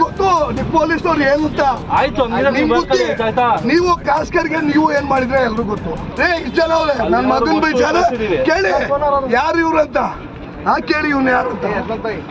ಗೊತ್ತು ಆಯ್ತು ನಿಮ್ ನೀವು ಆಯ್ತಾ ಕಾಸ್ಕರ್ಗೆ ನೀವು ಏನ್ ಮಾಡಿದ್ರೆ ಎಲ್ರು ಗೊತ್ತು ರೇ ಇಷ್ಟ ಜನ ಅವ್ರೆ ನನ್ ಮಗನ್ ಬೈಚಾರ ಕೇಳಿ ಯಾರು ಇವ್ರು ಅಂತ ಹಾ ಕೇಳಿ ಇವ್ನು ಯಾರು ಅಂತ.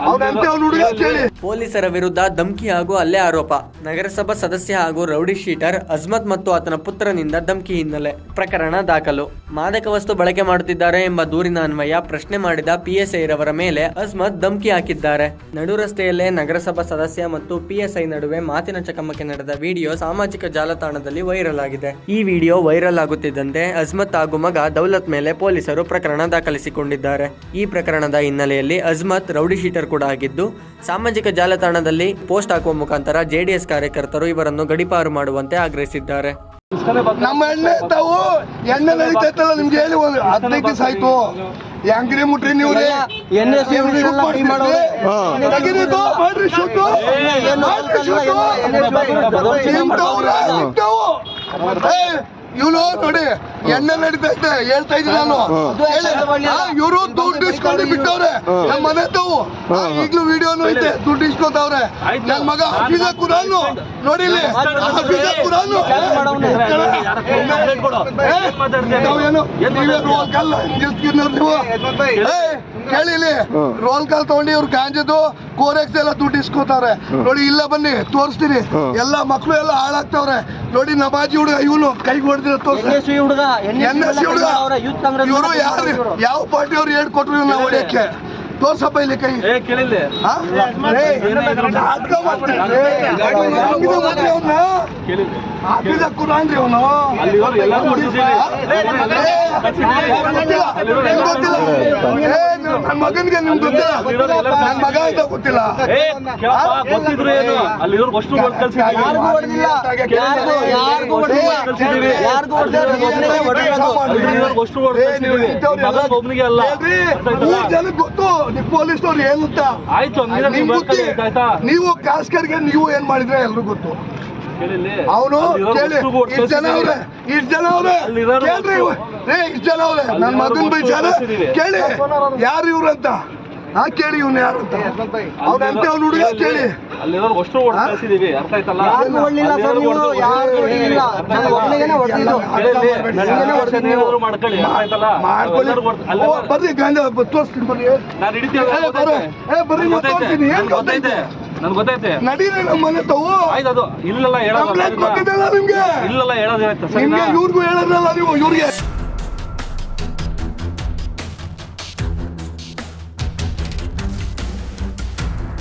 ಅವ್ನಂತೆ ಅವ್ನ ಹುಡುಗ ಕೇಳಿ. ಪೊಲೀಸರ ವಿರುದ್ಧ ಧಮ್ಕಿ ಹಾಗೂ ಹಲ್ಲೆ ಆರೋಪ. ನಗರಸಭಾ ಸದಸ್ಯ ಹಾಗೂ ರೌಡಿ ಶೀಟರ್ ಅಜ್ಮತ್ ಮತ್ತು ಆತನ ಪುತ್ರನಿಂದ ಧಮ್ಕಿ ಹಿನ್ನೆಲೆ ಪ್ರಕರಣ ದಾಖಲು. ಮಾದಕ ವಸ್ತು ಬಳಕೆ ಮಾಡುತ್ತಿದ್ದಾರೆ ಎಂಬ ದೂರಿನ ಅನ್ವಯ ಪ್ರಶ್ನೆ ಮಾಡಿದ ಪಿಎಸ್ಐ ರವರ ಮೇಲೆ ಅಜ್ಮತ್ ಧಮ್ಕಿ ಹಾಕಿದ್ದಾರೆ. ನಡು ರಸ್ತೆಯಲ್ಲೇ ನಗರಸಭಾ ಸದಸ್ಯ ಮತ್ತು ಪಿಎಸ್ಐ ನಡುವೆ ಮಾತಿನ ಚಕಮಕಿ ನಡೆದ ವಿಡಿಯೋ ಸಾಮಾಜಿಕ ಜಾಲತಾಣದಲ್ಲಿ ವೈರಲ್ ಆಗಿದೆ. ಈ ವಿಡಿಯೋ ವೈರಲ್ ಆಗುತ್ತಿದ್ದಂತೆ ಅಜ್ಮತ್ ಹಾಗೂ ಮಗ ದೌಲತ್ ಮೇಲೆ ಪೊಲೀಸರು ಪ್ರಕರಣ ದಾಖಲಿಸಿಕೊಂಡಿದ್ದಾರೆ. ಈ ಪ್ರಕರಣದ ಹಿನ್ನೆಲೆಯಲ್ಲಿ ಅಜ್ಮತ್ ರೌಡಿ ಶೀಟರ್ ಕೂಡ ಆಗಿದ್ದು, ಸಾಮಾಜಿಕ ಜಾಲತಾಣದಲ್ಲಿ ಪೋಸ್ಟ್ ಹಾಕುವ ಮುಖಾಂತರ ಜೆಡಿಎಸ್ ಕಾರ್ಯಕರ್ತರು ಇವರನ್ನು ಗಡಿಪಾರು ಮಾಡುವಂತೆ ಆಗ್ರಹಿಸಿದ್ದಾರೆ. ನಮ್ಮ ಎಣ್ಣೆ ತಾವು ಎಣ್ಣೆ ನಡೀತೈತಲ್ಲ ನಿಮ್ಗೆ ಹೇಳಿ ಒಂದು ಹದಿನೈದು ದಿವಸ ಆಯ್ತು. ಹೆಂಗ್ರಿ ಮುಟ್ರಿ ನೀವು ಮಾಡ್ರಿ. ಶುದ್ಧ ಮಾಡ್ರಿ shoot. ಇವ್ನು ನೋಡಿ ಎಣ್ಣೆ ನಡೀತೈತೆ ಹೇಳ್ತಾ ಇದ್ದೀನಿ ನಾನು. ಇವರು ದುಡ್ಡು ಇಸ್ಕೊಂಡು ಬಿಟ್ಟವ್ರೆ. ನಮ್ಮ ಮನೆ ತಾವು ಈಗ್ಲೂ ವಿಡಿಯೋನು ಐತೆ ದುಡ್ಡು ಇಸ್ಕೊತಾವ್ರೆ. ನನ್ ಮಗ ಹಫೀಜ ಕುರಾನು. ನೋಡಿಲಿ ಹಫೀಜ ಕುರಾನು. ನಾವೇನು ನೀವೇ ರೋಲ್ ಕಾಲ್ ನಿಲ್ಸ್ಕಿನ್ನೋರು ನೀವು ಏ, ಕೇಳಿಲಿ ರೋಲ್ ಕಾಲ್ ತಗೊಂಡು ಇವ್ರು ಗಾಂಜದು ಕೋರೆಕ್ಸ್ ಎಲ್ಲ ದುಡ್ಡು ಇಸ್ಕೋತಾವ್ರೆ. ನೋಡಿ ಇಲ್ಲ ಬನ್ನಿ ತೋರಿಸ್ತೀನಿ. ಎಲ್ಲ ಮಕ್ಳು ಎಲ್ಲ ಹಾಳಾಗ್ತಾವ್ರೆ. ನೋಡಿ ನಮಾಜಿ ಹುಡುಗ ಇವನು ಕೈಗೆ ಹೊಡೆದಿರೋ ಹುಡುಗ ಎನ್ ಎಸ್ ಹುಡುಗ. ಅವರ ಯೂತ್ ಕಾಂಗ್ರೆಸ್ ಇವರು ಯಾರು ಯಾವ ಪಾರ್ಟಿ ಅವ್ರು ಹೇಳ್ಕೊಟ್ರು ಇವ್ನ ಹೊಡೆಯಕ್ಕೆ? ತೋರ್ಸಪ್ಪ ಇಲ್ಲಿ ಕೈ. ಏ ಕೇಳಿಲ್ಲ? ಆ? ರೇ, ನಾಟಕ ಮಾಡ್ತಾನೆ. ರೇ, ಹಾಕಿದ ಮತ್ತೆ ಅವ್ನ? ನನ್ನ ಮಗನ್ಗೆ ನಿಮ್ ಗೊತ್ತಿಲ್ಲ? ನನ್ ಮಗ ಅಂತ ಗೊತ್ತಿಲ್ಲ ಅಲ್ಲ ಮೂರ್ ಗೊತ್ತು. ನೀವು ಪೊಲೀಸ್ ಅವ್ರು ಏನು ಅಂತ ಆಯ್ತು ನಿಮ್ ನೀವು ಬುದ್ಧಿ ಬರ್ಕೊಳ್ಳಿ, ನೀವು ಕಾಸ್ಕರ್ಗೆ ನೀವು ಏನ್ ಮಾಡಿದ್ರೆ ಎಲ್ರು ಗೊತ್ತು? ಅವನು ಕೇಳಿ ಇಷ್ಟ್ ಜನ ಅವ್ರೆ ಇಷ್ಟ್ ಜನ ಅವ್ರೆ. ಕೇಳ್ರಿ. ರೇ ಇಷ್ಟ್ ಜನ ಅವ್ರೆ. ನನ್ ಅಲ್ಲಿರೋರು ಮಗನ್ ಬೈಸಾರ. ಕೇಳಿ ಯಾರು ಇವ್ರಂತ ಅಂತ? ಹಾ ಕೇಳಿ ಇವ್ನು ಯಾರು ಅಂತ. ಅವ್ನಂತೆ ಅವ್ನ ಹುಡುಗ ಕೇಳಿ. ಹೇಳಿ ಅಷ್ಟು ಅರ್ಥ ಆಯ್ತಲ್ಲ? ಬರ್ರಿ ಗಾಂಧ ತೋರಿಸ್ತೀನಿ ಬರ್ರಿ ಏ, ಬರ್ರಿ. ತೋರ್ಸ್ತೀನಿ. ಏನ್ ಗೊತ್ತೈತೆ ನನ್ಗೆ ಗೊತ್ತೈತೆ ನಡೀರಿ ನಮ್ಮ ಮನೆ ತಾವು ಆಯ್ತು ಇಲ್ಲೆಲ್ಲ ಹೇಳೋದು ನಿಮ್ಗೆ ಇಲ್ಲಲ್ಲ ಹೇಳೋದು ಇವ್ರಿಗೂ ಹೇಳೋದಲ್ಲ ನೀವು ಇವ್ರಿಗೆ